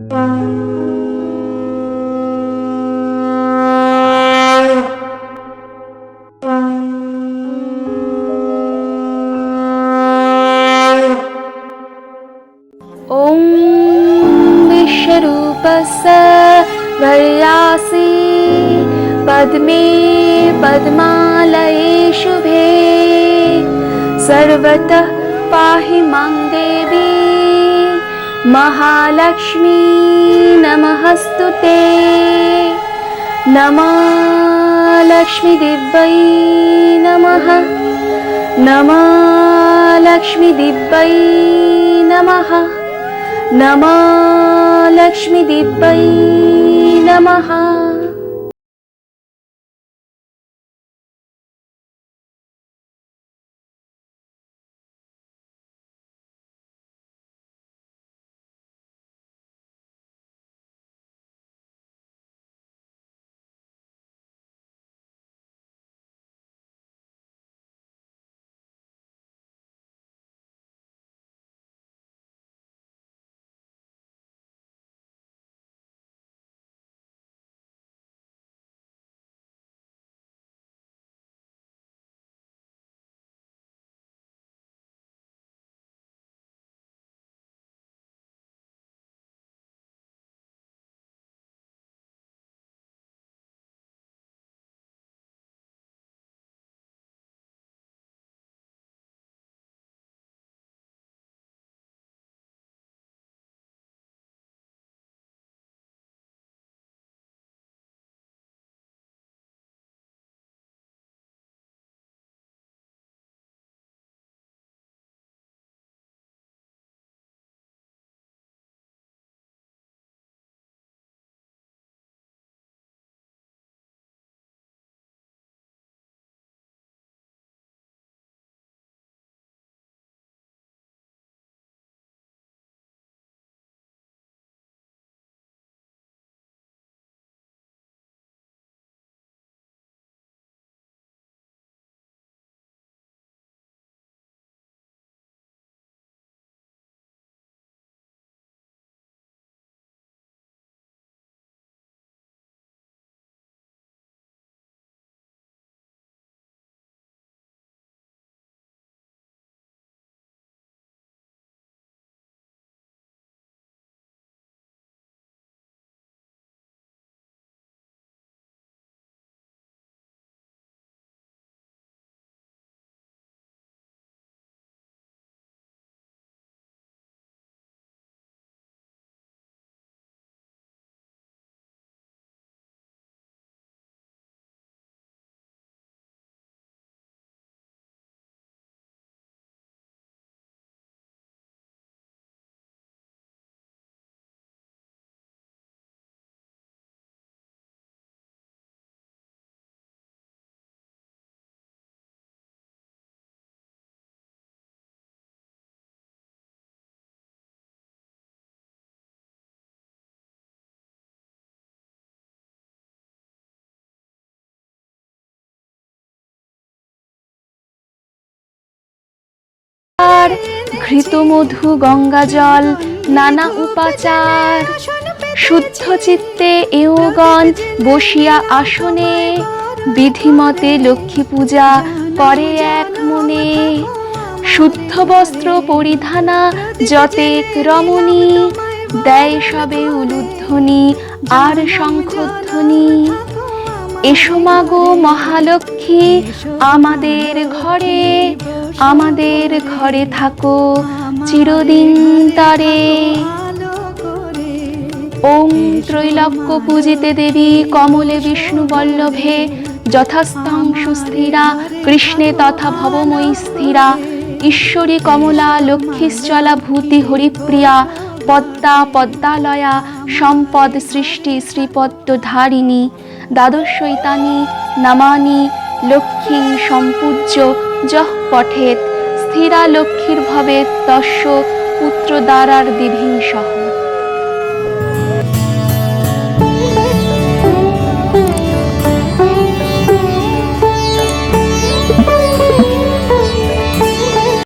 ॐ विश्वरूप स पद्मे पद्मालये शुभे सर्वतः पाहि मां देवी महालक्ष्मी नमस्तु ते। नमः लक्ष्मीदिव्यै नमः। नमः लक्ष्मीदिव्यै नमः। नमः लक्ष्मीदिव्यै नमः ঘৃতমধু গঙ্গা জল, নানা উপাচার। শুদ্ধ চিত্তে এওগণ বসিয়া আসনে, বিধিমতে লক্ষ্মী পূজা করে এক মনে। শুদ্ধ বস্ত্র পরিধানা যতেক রমণী, দেয় সবে উলুধ্বনি আর শঙ্খধ্বনি। এসো মাগো মহালক্ষ্মী, আমাদের ঘরে আমাদের ঘরে থাকো, চিরদিন তারে। ওম ত্রৈলক্য পূজিতে দেবী কমলে বিষ্ণু বল্লভে যথাস্তং সুস্থিরা, কৃষ্ণে তথা ভবময়ী স্থিরা। ঈশ্বরী কমলা লক্ষ্মীশ্চলা ভূতি হরিপ্রিয়া, পদ্মা পদ্মালয়া, সম্পদ সৃষ্টি শ্রীপদ্ম ধারিণী দ্বাদশৈতানি নামানি লক্ষ্মী সম্পূজ্য, যহ পঠেত স্থিরা লক্ষ্মীর ভবে তস্য পুত্র দ্বারার দিভিং সহ